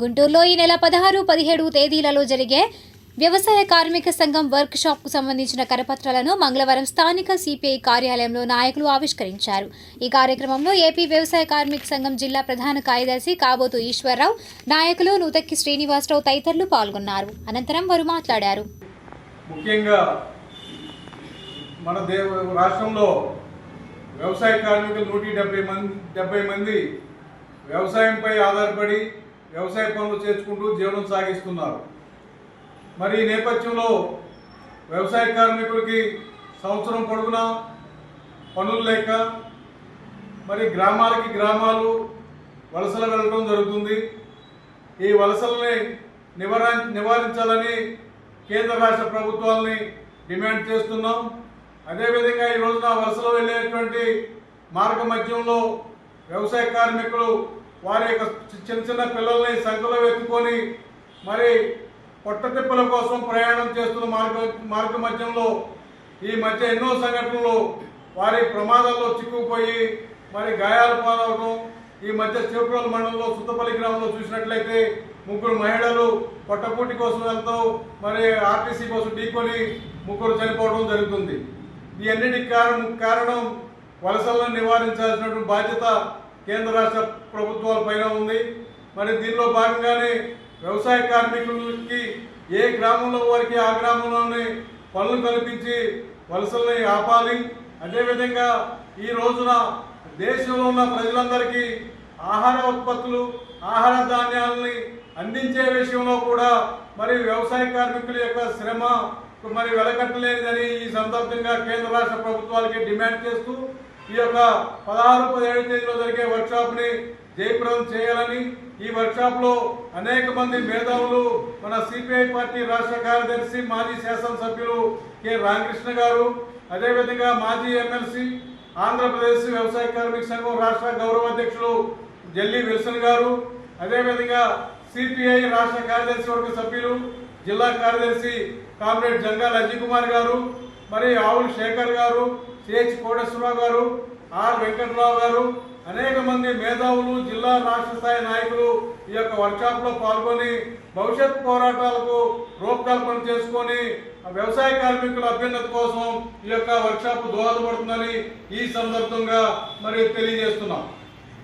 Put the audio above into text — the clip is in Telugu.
గుంటూరులో ఈ నెల పదహారు పదిహేడు తేదీలలో జరిగే వ్యవసాయ కార్మిక సంఘం వర్క్ షాప్కు సంబంధించిన కరపత్రాలను మంగళవారం స్థానిక సిపిఐ కార్యాలయంలో నాయకులు ఆవిష్కరించారు. ఈ కార్యక్రమంలో ఏపీ వ్యవసాయ కార్మిక సంఘం జిల్లా ప్రధాన కార్యదర్శి కాబోతు ఈశ్వరరావు నాయకులు నూతక్కి శ్రీనివాసరావు తదితరులు పాల్గొన్నారు. అనంతరం వారు మాట్లాడారు. ముఖ్యంగా మన రాష్ట్రంలో వ్యవసాయ కార్మికులు నూట డెబ్బై మంది డెబ్బై మంది వ్యవసాయంపై ఆధారపడి వ్యవసాయ పనులు చేసుకుంటూ జీవనం సాగిస్తున్నారు. మరి ఈ నేపథ్యంలో వ్యవసాయ కార్మికులకి సంవత్సరం పొడుగునా పనులు లేక మరి గ్రామాలకి గ్రామాలు వలసలు వెళ్ళడం జరుగుతుంది. ఈ వలసల్ని నివార నివారించాలని కేంద్ర రాష్ట్ర ప్రభుత్వాలని డిమాండ్ చేస్తున్నాం. అదేవిధంగా ఈ రోజున వలసలో వెళ్ళేటువంటి మార్గ మధ్యంలో వ్యవసాయ కార్మికులు వారి యొక్క చిన్న చిన్న పిల్లల్ని సంఖ్యలో ఎత్తుకొని మరి పొట్టతిప్పల కోసం ప్రయాణం చేస్తున్న మార్గ మార్గ మధ్యంలో ఈ మధ్య ఎన్నో సంఘటనలు వారి ప్రమాదాల్లో చిక్కుకుపోయి మరి గాయాలు పాలవడం ఈ మధ్య చేపురోలు మండలంలో సుత్తపల్లి గ్రామంలో చూసినట్లయితే ముగ్గురు మహిళలు పొట్టపూటి కోసం వెళ్తూ మరి ఆర్టీసీ కోసం ఢీకొని ముగ్గురు చనిపోవడం జరుగుతుంది. ఈ కారణం కారణం వలసలను నివారించాల్సినటువంటి బాధ్యత కేంద్ర రాష్ట్ర ప్రభుత్వాల పైన ఉంది. మరి దీనిలో భాగంగానే వ్యవసాయ కార్మికులకి ఏ గ్రామంలో వారికి ఆ గ్రామంలోనే పనులు కల్పించి వలసల్ని ఆపాలి. అదేవిధంగా ఈ రోజున దేశంలో ఉన్న ప్రజలందరికీ ఆహార ఉత్పత్తులు ఆహార ధాన్యాలని అందించే విషయంలో కూడా మరి వ్యవసాయ కార్మికుల యొక్క శ్రమ మరి వెలకట్టలేదని ఈ సందర్భంగా కేంద్ర రాష్ట్ర ప్రభుత్వాలకి డిమాండ్ చేస్తూ ఈ యొక్క పదహారు పదిహేడు తేదీలో జరిగే వర్క్షాప్ని జయప్రదం చేయాలని ఈ వర్క్షాప్లో అనేక మంది మేధావులు మన సిపిఐ పార్టీ రాష్ట్ర కార్యదర్శి మాజీ శాసనసభ్యులు కె. రామకృష్ణ గారు అదేవిధంగా మాజీ ఎమ్మెల్సీ ఆంధ్రప్రదేశ్ వ్యవసాయ కార్మిక సంఘం రాష్ట్ర గౌరవ అధ్యక్షులు జల్లి విల్సన్ గారు అదేవిధంగా సిపిఐ రాష్ట్ర కార్యదర్శి వర్గ సభ్యులు జిల్లా కార్యదర్శి కామ్రేడ్ జంగాల అజయ్ గారు మరి ఆవుల శేఖర్ గారు సిహెచ్ కోటేశ్వరరావు గారు ఆర్ వెంకటరావు గారు అనేక మంది మేధావులు జిల్లా రాష్ట్ర స్థాయి నాయకులు ఈ యొక్క వర్క్షాప్లో పాల్గొని భవిష్యత్ పోరాటాలకు రూపకల్పన చేసుకొని వ్యవసాయ కార్మికుల అభ్యున్నత కోసం ఈ యొక్క వర్క్షాప్ దోహదపడుతుందని ఈ సందర్భంగా మరి తెలియజేస్తున్నాం.